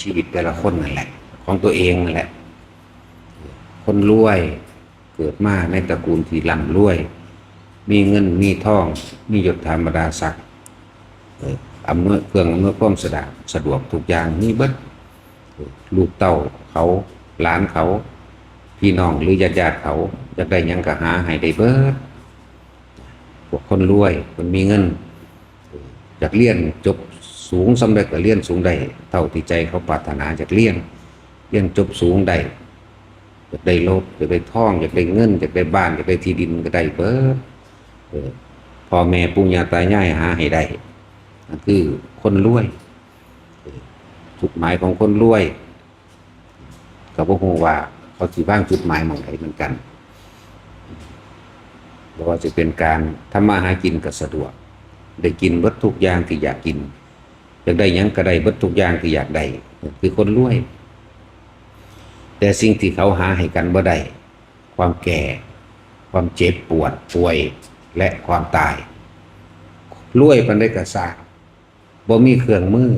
ชีวิตแต่ละคนนั่นแหละ ของตัวเองนั่นแหละ คนรวยเกิดมาในตระกูลที่ร่ำรวย มีเงินมีทอง มียศธรรมดาศักดิ์อำนวยเครื่องอำนวยความสะดวกสะดวกทุกอย่างมีเบิดลูกเต้าเขาหลานเขา พี่น้องหรือญาติญาติเขาอยากได้ยังก็หาให้ได้เบิดพวกคนรวยคนมีเงินเอ่ออยากเรียนจบ สูงสำเร็จก็เรียนสูงได้เท่าที่ใจเขาปรารถนาอยากเรียนเรียนจบสูงได้อยากได้รถอยากได้ทองอยากได้เงินอยากได้บ้านอยากได้ที่ดินก็ได้เบิดเอพ่อแม่ปุญญาตายายหาให้ได้นั่นคือคนรวยจุดหมายของคนรวยก็บ่ฮู้ว่าเขาสิว่างจุดหมายมองไหนเหมือนกันบ่ว่าจะเป็นการทำมาหากินก็สะดวก ได้กินเบิดทุกอย่างที่อยากกิน อยากได้ยังก็ได้เบิดทุกอย่างที่อยากได้คือคนรวย แต่สิ่งที่เขาหาให้กันบ่ได้ความแก่ ความเจ็บปวดป่วยและความตายรวยปันได้กระซาบ่มีเครื่องมือ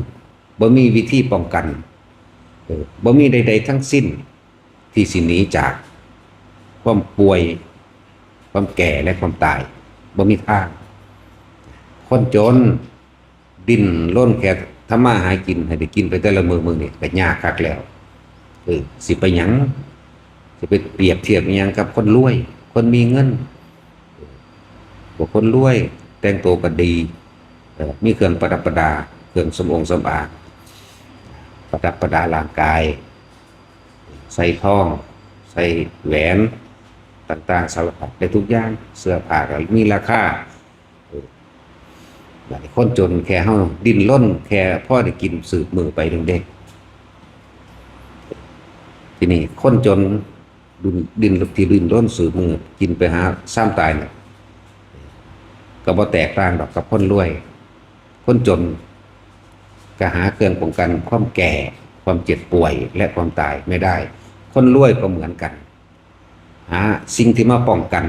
บ่มีวิธีป้องกันเออบ่มีใด ๆ ทั้งสิ้นที่สิหนีจาก ความป่วย ความแก่และความตายบ่มีทางคนจน ดิ้นร่นแค่ทำมาหากินให้ได้กินไปแต่ละมือมือนี่ก็ยากคักแล้วเออสิไปยังสิไปเปรียบเทียบยังกับคนรวย คนมีเงินเออพวกคนรวย แต่งตัวก็ดีมีเครื่องประดับประดา เครื่องสมองสมอางประดับประดาร่างกาย ใส่ทอง ใส่แหวนต่างๆสารพัดได้ทุกอย่างเสื้อผ้าก็มีราคา คนจนแค่เฮาดินร่นแค่พ่อได้กินสืบมือไปเด็กๆทีนี้คนจนดินดินที่ดินร่นสืบมือกินไปหาซ้ำตายเนี่ยก็บ่แตกต่างดอกกับคนรวย คนจนก็หาเครื่องป้องกันความแก่ ความเจ็บป่วยและความตายไม่ได้ คนรวยก็เหมือนกันหาสิ่งที่มาป้องกัน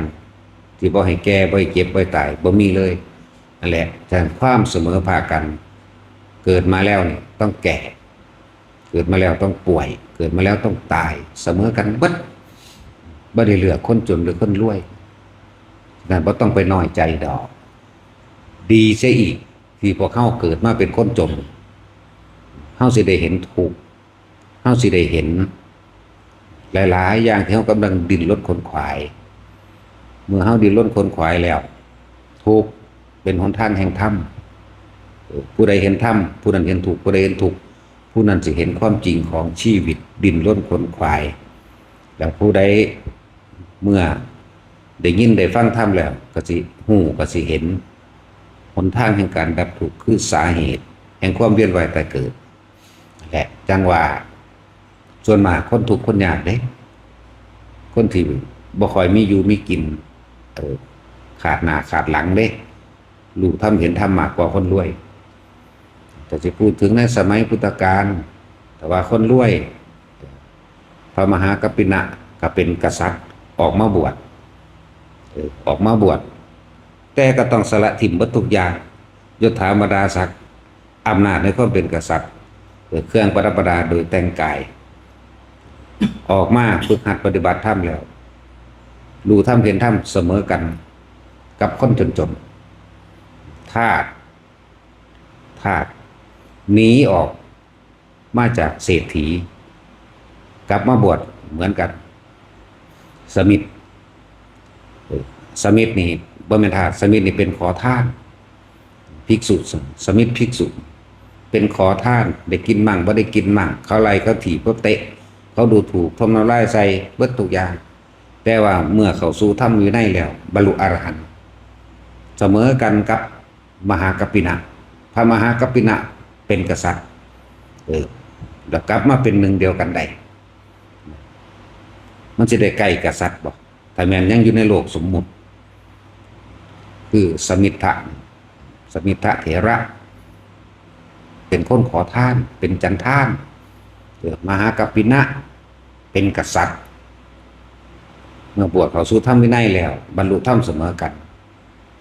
ที่บ่ให้แก่บ่ให้เจ็บบ่ให้ตายบ่มีเลย นั่นแหละแต่ความเสมอภาคกัน เกิดมาแล้วเนี่ยต้องแก่ เกิดมาแล้วต้องป่วย เกิดมาแล้วต้องตาย เสมอกันเบิดบ่ได้เหลือคนจนหรือคนรวยนั่นบ่ต้องไปน้อยใจดอก ดีเสียอีก ที่พวกเข้าเกิดมาเป็นคนจนเฮาสิได้เห็นถูกเฮาสิได้เห็น หลาย ๆ อย่างที่เฮากำลังดินรนคนขวาย เมื่อเฮาดินรนคนขวายแล้ว ทุก เป็นหนทางแห่งธรรมผู้ใดเห็นธรรมผู้นั้นเห็นถูกผู้ใดเห็นถูกผู้นั้นจะเห็นความจริงของชีวิตดินล้นคนควาย แล้วผู้ใดเมื่อได้ยินได้ฟังธรรมแล้วก็สิหูก็สิเห็นหนทางแห่งการดับทุกข์คือสาเหตุ แห่งความเวียนว่ายตายเกิดและจังว่าส่วนมากคนทุกข์คนยากเด้ คนที่บ่คอยมีอยู่มีกินขาดหน้าขาดหลังเด้ ลูกทำเห็นทำมากกว่าคนรวย แต่จะพูดถึงในสมัยพุทธกาลแต่ว่าคนรวย พระมหากัปปินะก็เป็นกษัตริย์ออกมาบวชออกมาบวชแต่ก็ต้องสละถิ่มบัตทุกอย่างยศถาบรรดาศักดิ์อำนาจในความเป็นกษัตริย์เออเครื่องประดับประดาโดยแต่งกาย ออกมาฝึกหัดปฏิบัติธรรมแล้วรู้ธรรมเห็นธรรมเสมอกัน กับคนจนจน ๆทาตทาตุหนีออกมาจากเศรษฐี กลับมาบวชเหมือนกันสมิทเอ่อสมิทนี่บ่แม่นทาสสมิทนี่เป็นขอทานภิกษุสมิทภิกษุ เป็นขอทานได้กินมั่งบ่ได้กินมั่งเขาไล่เขาถีบเขาเตะ เขาดูถูกทมน้ำลายใส่เบิดทุกอย่างแต่ว่าเมื่อเขาสู่ธรรมอยู่ในแล้ว บรรลุอรหันต์เสมอกันกับ มหากัปปินะพระมหากัปปินะเป็นกษัตริย์เออแล้วกลับมาเป็นหนึ่งเดียวกันได้มันจะได้ใกล้กษัตริย์บ่แต่แมนยังอยู่ในโลกสมมุติ คือสมิทธะสมิทธะเถระ เป็นคนขอท่าน เป็นจันท่านเกิดมหากัปปินะ เป็นกษัตริย์ เมื่อบวชเขาสู่ธรรมวินัยแล้ว บรรลุธรรมเสมอกัน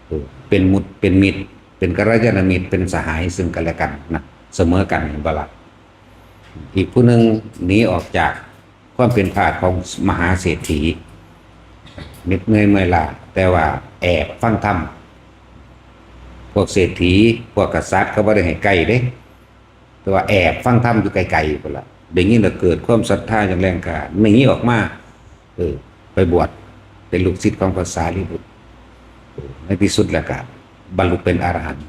เออเป็นมุตเป็นมิตร เป็นกัลยาณมิตรเป็นสหายซึ่งกันและกันนะเสมอกันบลัดอีกผู้หนึ่งหนีออกจากความเป็นทาสของมหาเศรษฐีเหน็ดเหนื่อยเมื่อยล้าแต่ว่าแอบฟังธรรมพวกเศรษฐีพวกกษัตริย์เขาบ่ได้ให้ใกล้เด้ แต่ว่าแอบฟังธรรมอยู่ไกลๆพุ่นละเดี๋ยวนี้เราเกิดความศรัทธาอย่างแรงกล้าหนีออกมาเออไปบวชเป็นลูกศิษย์ของภาษาลิบุตรเออในที่สุดแล้วก็ บรรลุเป็นอรหันต์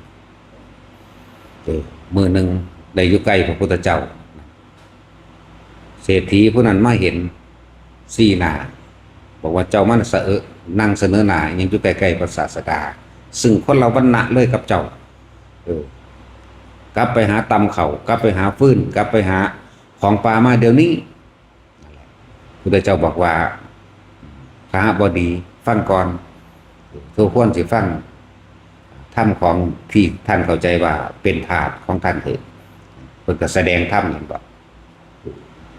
เออมือหนึ่งได้อยู่ใกล้พระพุทธเจ้า เศรษฐีผู้นั้นมาเห็นสี่หนา บอกว่าเจ้ามันเสอนั่งเสนอหนายังอยู่ใกล้ๆพระศาสดา ซึ่งคนเราบรรณะเลยกับเจ้า เออกลับไปหาตำเขากลับไปหาฟื้นกลับไปหาของปลามาเดี๋ยวนี้พุทธเจ้าบอกว่าพระบดี ฟังก่อนทุกคนสิฟัง ถ้ำของที่ท่านเข้าใจว่าเป็นธาตุของท่านเถิดเพิ่นก็แสดงถ้ำนั่นบอก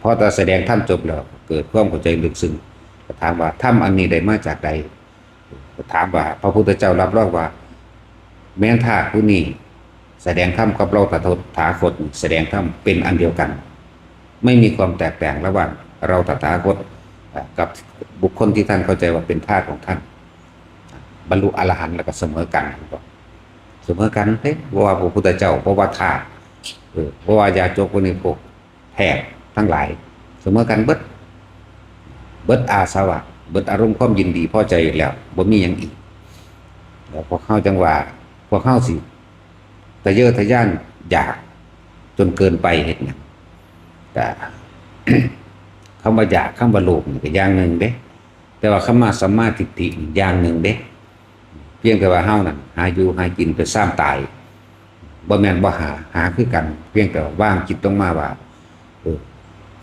พอตาแสดงถ้ำจบแล้วเกิดความเข้าใจลึกซึ้งถามว่าถ้ำอันนี้ได้มาจากใดถามว่า พระพุทธเจ้ารับรองว่า แม้นธาตุผู้นี้แสดงธรรมกับเราตถาคตแสดงธรรมเป็นอันเดียวกัน ไม่มีความแตกต่างระหว่างเราตถาคตกับบุคคลที่ท่านเข้าใจว่าเป็นทาสของท่าน บรรลุอรหันต์แล้วก็เสมอกันบอกเสมอกันเฮ้เพราะว่าพระพุทธเจ้าเพราะว่าธาตุเพราะว่ายาจกพวกนี้พวกแพทย์ทั้งหลาย เสมอกันเบิดเบิดอาสวะเบิดอารมณ์ความยินดีพอใจอยู่แล้วบ่มีอย่างอีกแล้วพอเข้าจังหวะพอเข้าสิทะเยอทะย่านอยากจนเกินไปเห็นอย่างแต่คำว่าอยากคำว่าโลภนี่ก็อย่างหนึ่งเด้ แต่ว่าคำว่าสัมมาทิฏฐิอย่างหนึ่งเด้ เพียงแต่ว่าเฮานั่นหาอยู่หากินไปสร้างตายบ่แม่นบ่หาหาคือกัน เพียงแต่ว่าว่างจิตต้องมาว่าเออ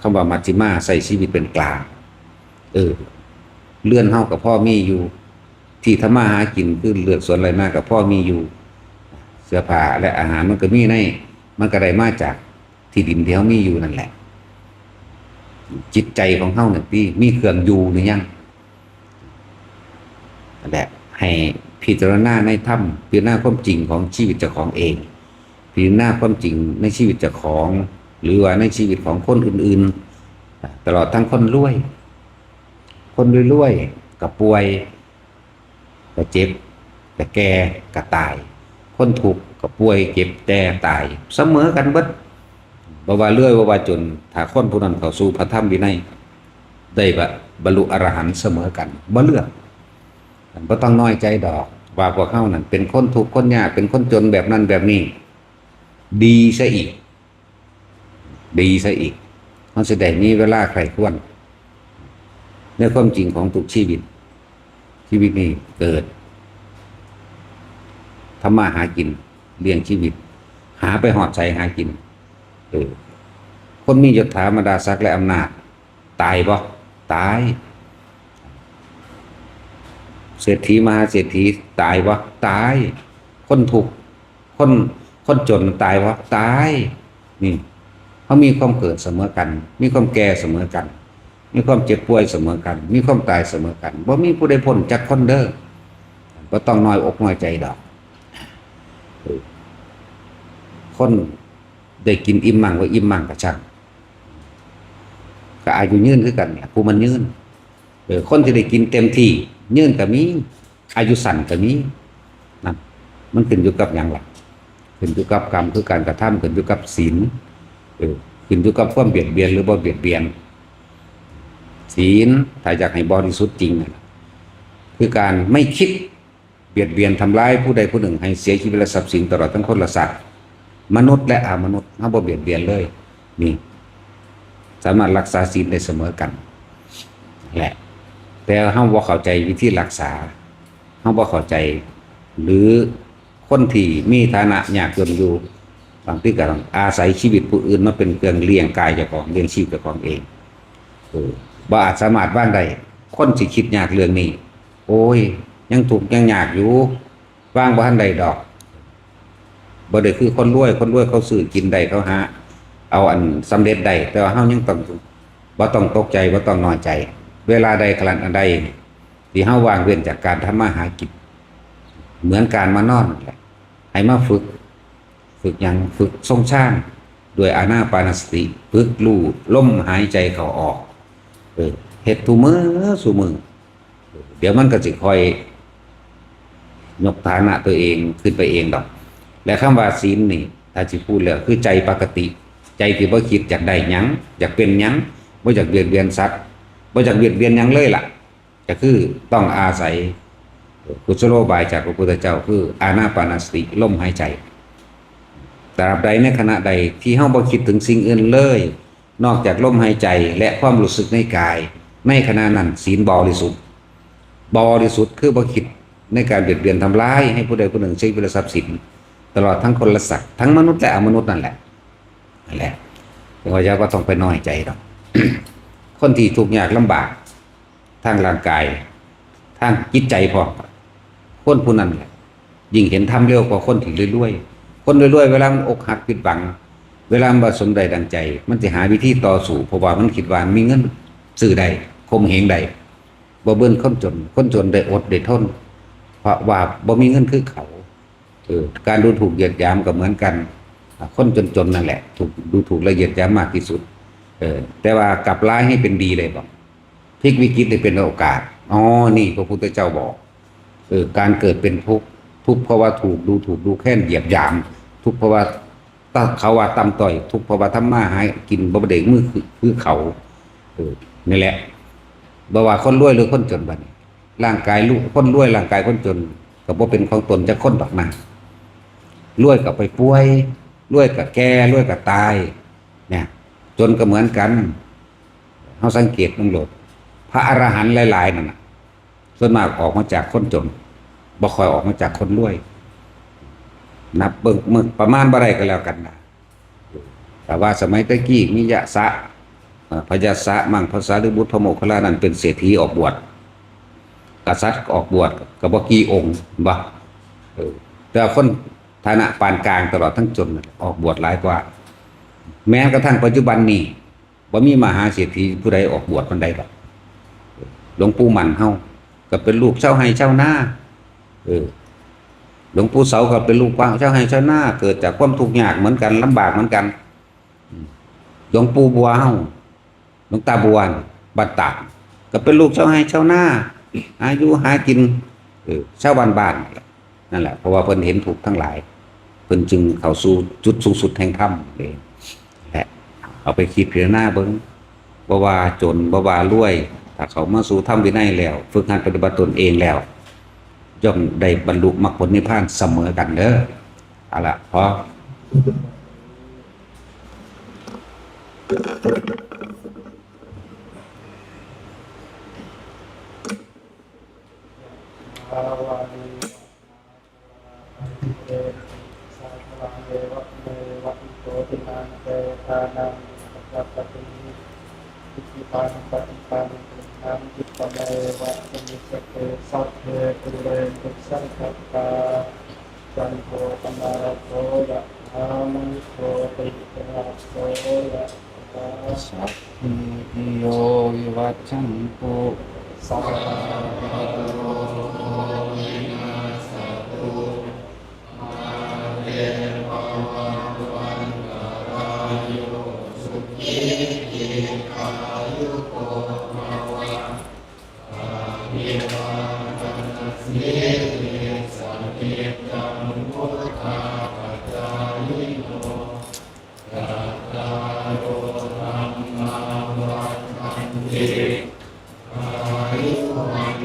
คำว่ามัชฌิมาใส่ชีวิตเป็นกลางเออ เลื่อนเฮากับพ่อมีอยู่ ที่ทำมาหากินคือเลือดส่วนอะไรมากกับพ่อมีอยู่ เสื้อผ้าและอาหารมันก็มีในมันก็ได้มาจากที่ดินที่เขามีอยู่นั่นแหละ จิตใจของเขาเนี่ยที่มีเครื่องอยู่หรือยังนั่นแหละให้ พิจารณาในถ้ำพิจารณาความจริงของชีวิตเจ้าของเอง พิจารณาความจริงในชีวิตเจ้าของ หรือว่าในชีวิตของคนอื่นๆ ตลอดทั้งคนรวย คนรวยๆกับป่วยกับเจ็บกับแก่กับตาย คนถูกกับป่วยเจ็บแต่ตาย เสมอกันเบิดบว่าเลื่อยบว่าจนถ้าคนผู้นั้นเข้าสู่พระธรรมวินัยได้บะบรรลุอรหันต์เสมอกันบ่เลือกบ่ต้องน้อยใจดอก ว่าพวกเขานั่นเป็นคนทุกข์คนยากเป็นคนจนแบบนั้นแบบนี้ ดีซะอีก ดีซะอีกมันแสดงมีเวลาใครควรในความจริงของทุกชีวิต ชีวิตนี้เกิดทำมาหากินเลี้ยงชีวิต หาไปหอดใจหากินเออคนมียศถาบรรดาศักดิ์และอำนาจ ตายบ่ตาย เศรษฐีมหาเศรษฐีตายบ่ตาย คนถูกคนคนจนตายบ่ตาย นี่เขามีความเกิดเสมอกัน มีความแก่เสมอกัน มีความเจ็บป่วยเสมอกัน มีความตายเสมอกันบ่มีผู้ใดพ้นจากคนเด้อบ่ต้องน้อยอกน้อยใจดอก คนได้กินอิ่มมั่งว่าอิ่มมั่งก็ช่างก็อายุยืนคือกันเนี่ยผู้มันยืนเออคนที่ได้กินเต็มที่ ยืนก็มี อายุสั้นก็มีนั่นมันขึ้นอยู่กับอย่างหลักขึ้นอยู่กับกรรมคือการกระทำขึ้นอยู่กับศีลขึ้นอยู่กับความเบียดเบียนหรือบ่เบียดเบียน ศีลถ้าอยากให้บริสุทธิ์จริงนะคือการไม่คิดเบียดเบียนทำร้ายผู้ใดผู้หนึ่ง ให้เสียชีวิตและทรัพย์สินตลอดทั้งคนละสัตว์มนุษย์และอามนุษย์เขาบ่เบียดเบียนเลยนี่ สามารถรักษาศีลได้เสมอกันแหละ แต่เขาบ่เข้าใจวิธีรักษาเขาบ่เข้าใจ หรือคนที่มีฐานะยากจนอยู่บางทีก็ต้องอาศัยชีวิตผู้อื่นมาเป็นเครื่องเลี้ยงกายเจ้าของเลี้ยงชีพเจ้าของเองเออบ่อาจสามารถบ้านใดคนสิคิดยากเรื่องนี้ โอ้ย ยังถูกยังยากอยู่ว่างบ้านใดดอกบ่ได้คือคนรวยคนรวยเขาซื้อกินได้เขาหาเอาอันสำเร็จได้แต่ว่าเฮายังต้องบ่ต้องตกใจบ่ต้องน้อยใจ เวลาใดขลันอันใดที่เฮาวางเว้นจากการทำมาหากินเหมือนการมานอนแหละให้มาฝึก ฝึกหยังฝึกทรงชาติด้วยอานาปานสติพึกลู่ล่มหายใจเขาออกเออเฮ็ดทุมือสุมือเดี๋ยวมันก็สิคอยยกฐานะตัวเองขึ้นไปเองดอก และคำว่าศีลนี่ถ้าสิพูดแล้วคือใจปกติ ใจที่บ่คิดอยากได้ยังอยากเป็นยังบ่อยากเบียดเบียนสัตว์ บ่อยากเบียดเบียนยังเลยล่ะ ก็คือต้องอาศัยกุศโลบายจากพระพุทธเจ้า คืออานาปานสติลมหายใจตราบใดในขณะใดที่เฮาบ่คิดถึงสิ่งอื่นเลย นอกจากลมหายใจและความรู้สึกในกาย ในขณะนั้นศีลบริสุทธิ์บริสุทธิ์คือบ่คิดในการเบียดเบียนทำร้ายให้ผู้ใดผู้หนึ่งใช้เวลาทรัพย์สิน ตลอดทั้งคนละสัตว์ทั้งมนุษย์และอมนุษย์นั่นแหละนั่นแหละแต่ว่าจะก็ต้องไปน้อยใจดอก คนที่ทุกข์ยากลำบาก ทางร่างกาย ทางจิตใจพร้อมคนผู้นั้นแหละยิ่งเห็นทำเร็วกว่าคนที่รวยๆคนรวยๆเวลาอกหักผิดหวัง เวลาบ่สมใดดังใจ มันจะหาวิธีต่อสู้เพราะว่ามันคิดว่ามีเงินซื้อใดคมเหงใดบ่เบิ่นคนจนคนจนได้อดได้ทนเพราะว่าบ่มีเงินคือเขาเออการดูถูกเหยียดยามก็เหมือนกัน คนจนๆนั่นแหละ ถูกดูถูกและเหยียดยามมากที่สุด เออ แต่ว่ากลับร้ายให้เป็นดีเลยบอกพลิกวิกฤตให้เป็นโอกาสอ๋อนี่พระพุทธเจ้าบอกเออการเกิดเป็นทุกข์ทุกข์เพราะว่าถูกดูถูกดูแค้นเหยียบหยาม ทุกข์เพราะว่าตเขาว่าตำต่อย ทุกข์เพราะว่าทำมาหายกินบ่บ่ได้มือคือคือเขาเออนี่แหละบ่ว่าคนรวยหรือคนจนบัดนี้ร่างกายลูกคนรวยร่างกายคนจนก็บ่เป็นของตนจะคนดอกนะรวยกับไปป่วยรวยกับแก่รวยกับตายเนี่ย จนก็เหมือนกันเฮาสังเกตมันโหลด พระอรหันต์หลายๆนั่นนะส่วนมากออกมาจากคนจนบ่ค่อยออกมาจากคนรวย นับเบิ่งมึกประมาณบ่ได้ก็แล้วกันนะแต่ว่าสมัยตะกี้มียะสะพยาสะมังพระสารีบุตรพระโมคคัลลานั้นเป็นเศรษฐีออกบวชกษัตริย์ออกบวชก็บ่กี่องค์บ่แต่คนฐานะปานกลางตลอดทั้งจนออกบวชหลายกว่า แม้กระทั่งปัจจุบันนี้บ่มีมหาเศรษฐีผู้ใดออกบวชคนใดหรอกหลวงปู่หมันเฮาก็เป็นลูกเจ้าให้เจ้าหน้าเออหลวงปู่เสาก็เป็นลูกว่าเจ้าให้เจ้าหน้า เกิดจากความทุกข์ยากเหมือนกันลำบากเหมือนกันหลวงปู่บัวเฮาหลวงตาบัวนบัดตากก็เป็นลูกเจ้าให้เจ้าหน้า อายุหากินเออชาวบ้านบ้านนั่นแหละเพราะว่าเพิ่นเห็นถูกทั้งหลายเพิ่นจึงเข้าสู่จุดสูงสุดแห่งธรรมเองแหละ เอาไปคิดพิจารณาเบิ่งบ่ว่าจนบ่ว่ารวย ถ้าเขามาสู่ธรรมวินัยแล้ว ฝึกงานปฏิบัติตนเองแล้วย่อมได้บรรลุมรรคผลนิพพานเสมอกันเด้อเอาละพอเตสัพพะเทวะเมวะอิโตตินังเตทานัง สัพพะติอิทิปานังปฏิปานังตุนังจิตตะเมวะสมิสเตสัพเพปุเรนตุสังคปาจันโทปนาระโทยะธามังโทติระโสยะธาสัพพิโยวิวัชชันตุสัพพะ